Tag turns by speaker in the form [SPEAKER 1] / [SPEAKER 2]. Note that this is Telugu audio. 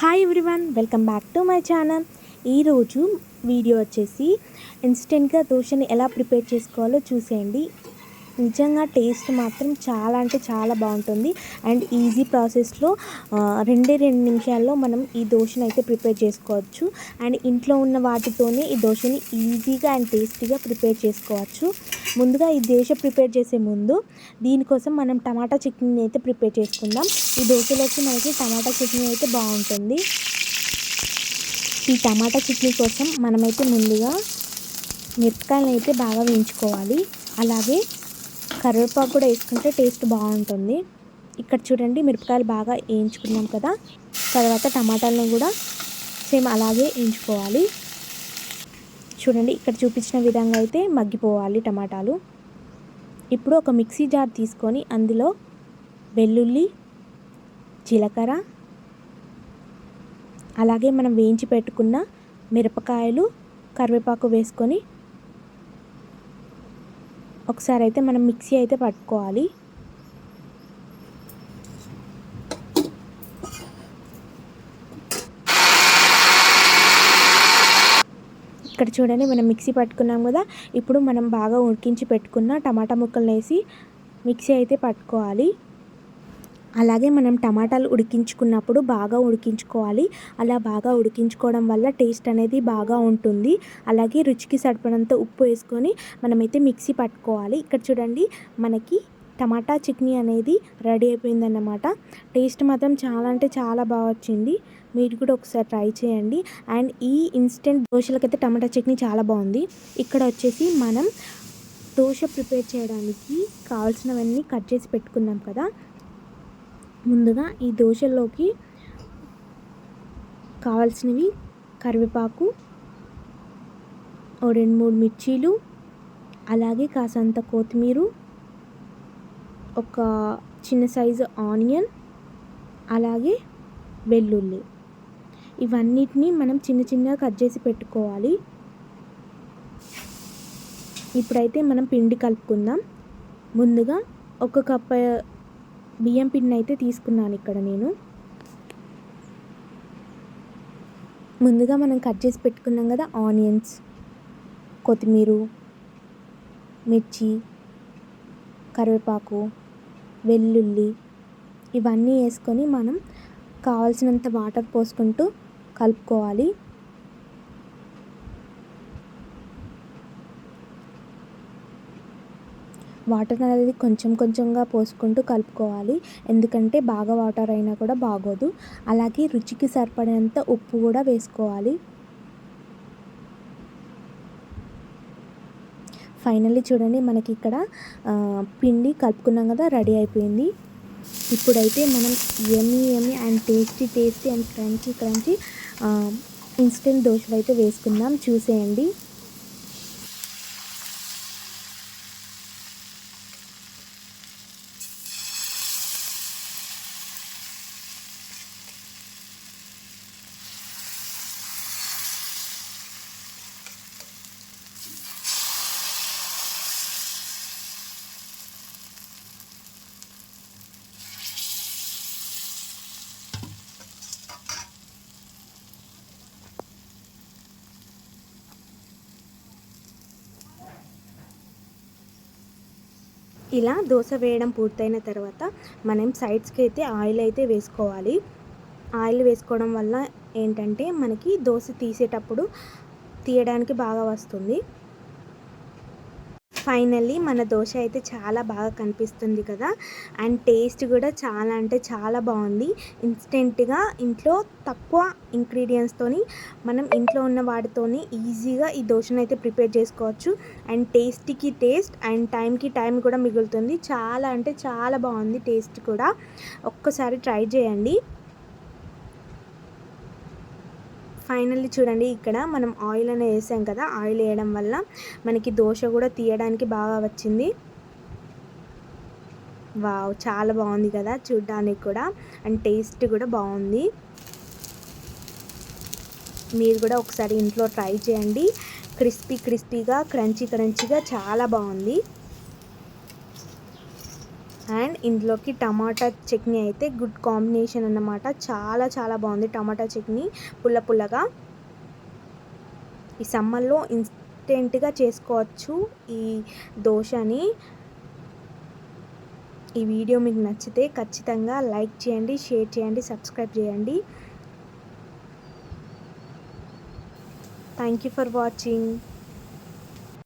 [SPEAKER 1] Hi everyone welcome back to my channel ఈరోజు వీడియో వచ్చేసి ఇన్స్టెంట్గా దోశని ఎలా ప్రిపేర్ చేసుకోవాలో చూసేయండి. నిజంగా టేస్ట్ మాత్రం చాలా అంటే చాలా బాగుంటుంది. అండ్ ఈజీ ప్రాసెస్లో రెండే రెండు నిమిషాల్లో మనం ఈ దోశని అయితే ప్రిపేర్ చేసుకోవచ్చు. అండ్ ఇంట్లో ఉన్న వాటితోనే ఈ దోశని ఈజీగా అండ్ టేస్టీగా ప్రిపేర్ చేసుకోవచ్చు. ముందుగా ఈ దోశ ప్రిపేర్ చేసే ముందు దీనికోసం మనం టమాటా చట్నీని అయితే ప్రిపేర్ చేసుకుందాం. ఈ దోశలోకి మనకి టమాటా చట్నీ అయితే బాగుంటుంది. ఈ టమాటా చట్నీ కోసం మనమైతే ముందుగా మిరపకాయలు అయితే బాగా వేయించుకోవాలి. అలాగే కరివేపాకు కూడా వేసుకుంటే టేస్ట్ బాగుంటుంది. ఇక్కడ చూడండి మిరపకాయలు బాగా వేయించుకున్నాం కదా. తర్వాత టమాటాలను కూడా సేమ్ అలాగే వేయించుకోవాలి. చూడండి ఇక్కడ చూపించిన విధంగా అయితే మగ్గిపోవాలి టమాటాలు. ఇప్పుడు ఒక మిక్సీ జార్ తీసుకొని అందులో వెల్లుల్లి జీలకర్ర అలాగే మనం వేయించి పెట్టుకున్న మిరపకాయలు కరివేపాకు వేసుకొని ఒకసారి అయితే మనం మిక్సీ అయితే పట్టుకోవాలి. ఇక్కడ చూడండి మనం మిక్సీ పట్టుకున్నాం కదా ఇప్పుడు మనం బాగా ఉడికించి పెట్టుకున్న టమాటా ముక్కలు వేసి మిక్సీ అయితే పట్టుకోవాలి. అలాగే మనం టమాటాలు ఉడికించుకున్నప్పుడు బాగా ఉడికించుకోవాలి. అలా బాగా ఉడికించుకోవడం వల్ల టేస్ట్ అనేది బాగా ఉంటుంది. అలాగే రుచికి సరిపడంత ఉప్పు వేసుకొని మనమైతే మిక్సీ పట్టుకోవాలి. ఇక్కడ చూడండి మనకి టమాటా చట్నీ అనేది రెడీ అయిపోయిందన్నమాట. టేస్ట్ మాత్రం చాలా అంటే చాలా బాగా వచ్చింది. మీరు కూడా ఒకసారి ట్రై చేయండి. అండ్ ఈ ఇన్స్టెంట్ దోశలకైతే టమాటా చట్నీ చాలా బాగుంది. ఇక్కడ వచ్చేసి మనం దోశ ప్రిపేర్ చేయడానికి కావాల్సినవన్నీ కట్ చేసి పెట్టుకున్నాం కదా. ముందుగా ఈ దోశల్లోకి కావాల్సినవి కరివేపాకు ఓ రెండు మూడు మిర్చీలు అలాగే కాసంత కొత్తిమీర ఒక చిన్న సైజు ఆనియన్ అలాగే వెల్లుల్లి. ఇవన్నిటిని మనం చిన్న చిన్నగా కట్ చేసి పెట్టుకోవాలి. ఇప్పుడైతే మనం పిండి కలుపుకుందాం. ముందుగా ఒక కప్ప బియ్యం పిండిని అయితే తీసుకున్నాను ఇక్కడ నేను. ముందుగా మనం కట్ చేసి పెట్టుకున్నాం కదా ఆనియన్స్ కొత్తిమీర మిర్చి కరివేపాకు వెల్లుల్లి ఇవన్నీ వేసుకొని మనం కావాల్సినంత వాటర్ పోసుకుంటూ కలుపుకోవాలి. వాటర్ అనేది కొంచెం కొంచెంగా పోసుకుంటూ కలుపుకోవాలి. ఎందుకంటే బాగా వాటర్ అయినా కూడా బాగోదు. అలాగే రుచికి సరిపడినంత ఉప్పు కూడా వేసుకోవాలి. ఫైనల్లీ చూడండి మనకి ఇక్కడ పిండి కలుపుకున్నాం కదా రెడీ అయిపోయింది. ఇప్పుడైతే మనం yummy yummy and tasty tasty and crunchy crunchy instant దోశలు అయితే వేసుకుందాం. చూసేయండి. ఇలా దోశ వేయడం పూర్తయిన తర్వాత మనం సైడ్స్కి అయితే ఆయిల్ అయితే వేసుకోవాలి. ఆయిల్ వేసుకోవడం వల్ల ఏంటంటే మనకి దోశ తీసేటప్పుడు తీయడానికి బాగా వస్తుంది. ఫైనల్లీ మన దోశ అయితే చాలా బాగా కనిపిస్తుంది కదా. అండ్ టేస్ట్ కూడా చాలా అంటే చాలా బాగుంది. ఇన్స్టెంట్గా ఇంట్లో తక్కువ ఇంగ్రీడియంట్స్తోని మనం ఇంట్లో ఉన్న వాటితోని ఈజీగా ఈ దోశను అయితే ప్రిపేర్ చేసుకోవచ్చు. అండ్ టేస్ట్కి టేస్ట్ అండ్ టైంకి టైం కూడా మిగులుతుంది. చాలా అంటే చాలా బాగుంది టేస్ట్ కూడా. ఒక్కసారి ట్రై చేయండి. ఫైనల్లీ చూడండి ఇక్కడ మనం ఆయిల్ అనేది వేసాం కదా ఆయిల్ వేయడం వల్ల మనకి దోశ కూడా తీయడానికి బాగా వచ్చింది. వావ్ చాలా బాగుంది కదా చూడ్డానికి కూడా అండ్ టేస్ట్ కూడా బాగుంది. మీరు కూడా ఒకసారి ఇంట్లో ట్రై చేయండి. క్రిస్పీ క్రిస్పీగా క్రంచీ క్రంచీగా చాలా బాగుంది. అండ్ ఇందులోకి టమాటా చట్నీ అయితే గుడ్ కాంబినేషన్ అన్నమాట. చాలా చాలా బాగుంది టమాటా చట్నీ పుల్ల పుల్లగా. ఈ సమ్మర్లో ఇన్స్టెంట్గా చేసుకోవచ్చు ఈ దోశని. ఈ వీడియో మీకు నచ్చితే ఖచ్చితంగా లైక్ చేయండి షేర్ చేయండి సబ్స్క్రైబ్ చేయండి. Thank you for watching.